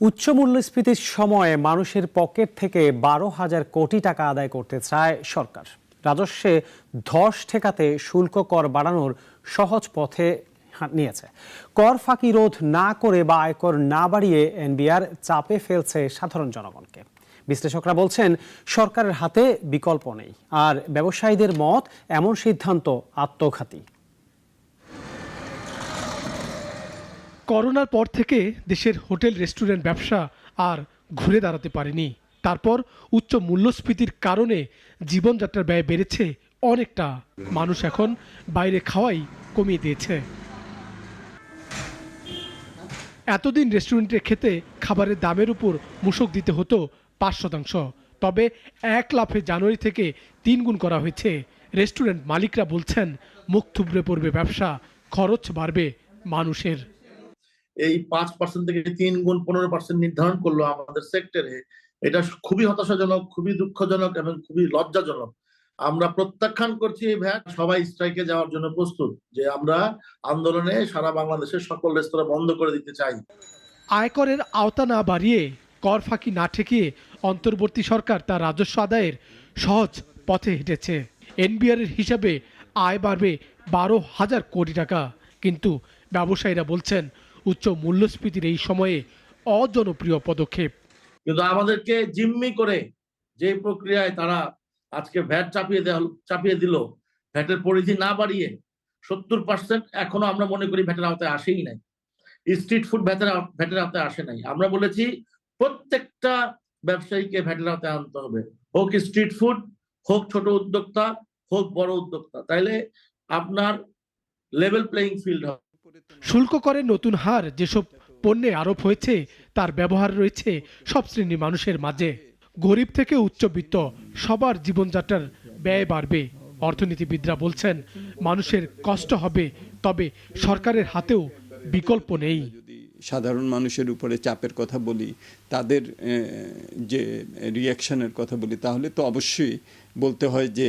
উচ্চ মূল্যস্ফীতির সময়ে মানুষের পকেট থেকে বারো হাজার কোটি টাকা আদায় করতে চায় সরকার। রাজস্বে ধস ঠেকাতে শুল্ক কর বাড়ানোর সহজ পথে নিয়েছে। কর ফাঁকি রোধ না করে বা আয়কর না বাড়িয়ে এনবিআর চাপে ফেলছে সাধারণ জনগণকে। বিশ্লেষকরা বলছেন, সরকারের হাতে বিকল্প নেই। আর ব্যবসায়ীদের মত এমন সিদ্ধান্ত আত্মঘাতী। করোনার পর থেকে দেশের হোটেল, রেস্টুরেন্ট, ব্যবসা আর ঘুরে দাঁড়াতে পারেনি। তারপর উচ্চ মূল্যস্ফীতির কারণে জীবনযাত্রার ব্যয় বেড়েছে অনেকটা। মানুষ এখন বাইরে খাওয়াই কমিয়ে দিয়েছে। এতদিন রেস্টুরেন্টে খেতে খাবারের দামের উপর মূসক দিতে হতো পাঁচ শতাংশ। তবে এক লাফে জানুয়ারি থেকে তিন গুণ করা হয়েছে। রেস্টুরেন্ট মালিকরা বলছেন, মুখ থুবড়ে পড়বে ব্যবসা, খরচ বাড়বে মানুষের। এই পাঁচ পার্সেন্ট থেকে তিন গুণ পনেরো পার্সেন্ট নির্ধারণ করল আমাদের সেক্টরে এটা খুবই হতাশাজনক, খুবই দুঃখজনক এবং খুবই লজ্জাজনক। আমরা প্রত্যাখ্যান করছি এই ভ্যাট, সবাই স্ট্রাইকে যাওয়ার জন্য প্রস্তুত যে আমরা আন্দোলনে সারা বাংলাদেশের সকল রেস্তোরাঁ বন্ধ করে দিতে চাই। আয়করের আওতা না বাড়িয়ে কর ফাঁকি না ঠেকিয়ে অন্তর্বর্তী সরকার তার রাজস্ব আদায়ের সহজ পথে হেঁটেছে। এনবিআর এর হিসাবে আয় বাড়বে বারো হাজার কোটি টাকা। কিন্তু ব্যবসায়ীরা বলছেন উচ্চ মূল্যস্ফীতির এই সময়ে অজনপ্রিয় পদক্ষেপ। কিন্তু আমাদেরকে জিম্মি করে যে প্রক্রিয়ায় তারা আজকে ভ্যাট চাপিয়ে দেওয়া চাপিয়ে দিল, ভ্যাটের পরিধি না বাড়িয়ে সত্তর পার্সেন্ট এখনও আমরা মনে করি ভ্যাটের আওতায় আসেই নাই। স্ট্রিট ফুড ভ্যাটের ভ্যাটের আওতায় আসে নাই। আমরা বলেছি প্রত্যেকটা ব্যবসায়ীকে ভ্যাটের আওতায় আনতে হবে। হোক স্ট্রিট ফুড, হোক ছোট উদ্যোক্তা, হোক বড় উদ্যোক্তা। তাইলে আপনার লেভেল প্লেইং ফিল্ড হবে। শুল্ক করে নতুন হার, যেসব পণ্যে আরোপ হয়েছে, তার ব্যবহার রয়েছে সব শ্রেণির মানুষের মাঝে। গরিব থেকে উচ্চবিত্ত, সবার জীবনযাত্রার ব্যয় বাড়বে, অর্থনীতিবিদরা বলছেন। মানুষের কষ্ট হবে, তবে সরকারের হাতেও বিকল্প নেই। সাধারণ মানুষের উপরে চাপের কথা বলি, তাদের যে রিয়াকশনের কথা বলি, তাহলে তো অবশ্যই বলতে হয় যে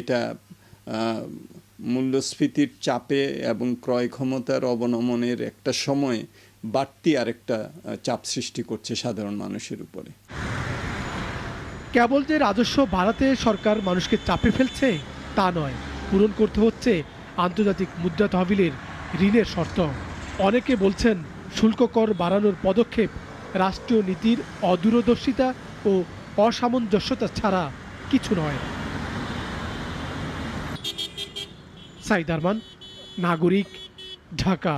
এটা মূল্যস্ফীতির চাপে এবং ক্রয় ক্ষমতার অবনমনের একটা সময় বাড়তি আরেকটা চাপ সৃষ্টি করছে সাধারণ মানুষের উপরে। কেবল যে রাজস্ব বাড়াতে সরকার মানুষকে চাপে ফেলছে, তা নয়। পূরণ করতে হচ্ছে আন্তর্জাতিক মুদ্রা তহবিলের ঋণের শর্ত। অনেকে বলছেন শুল্ক কর বাড়ানোর পদক্ষেপ রাষ্ট্রীয় নীতির অদূরদর্শিতা ও অসামঞ্জস্যতা ছাড়া কিছু নয়। সাইদারমান নাগরিক ঢাকা।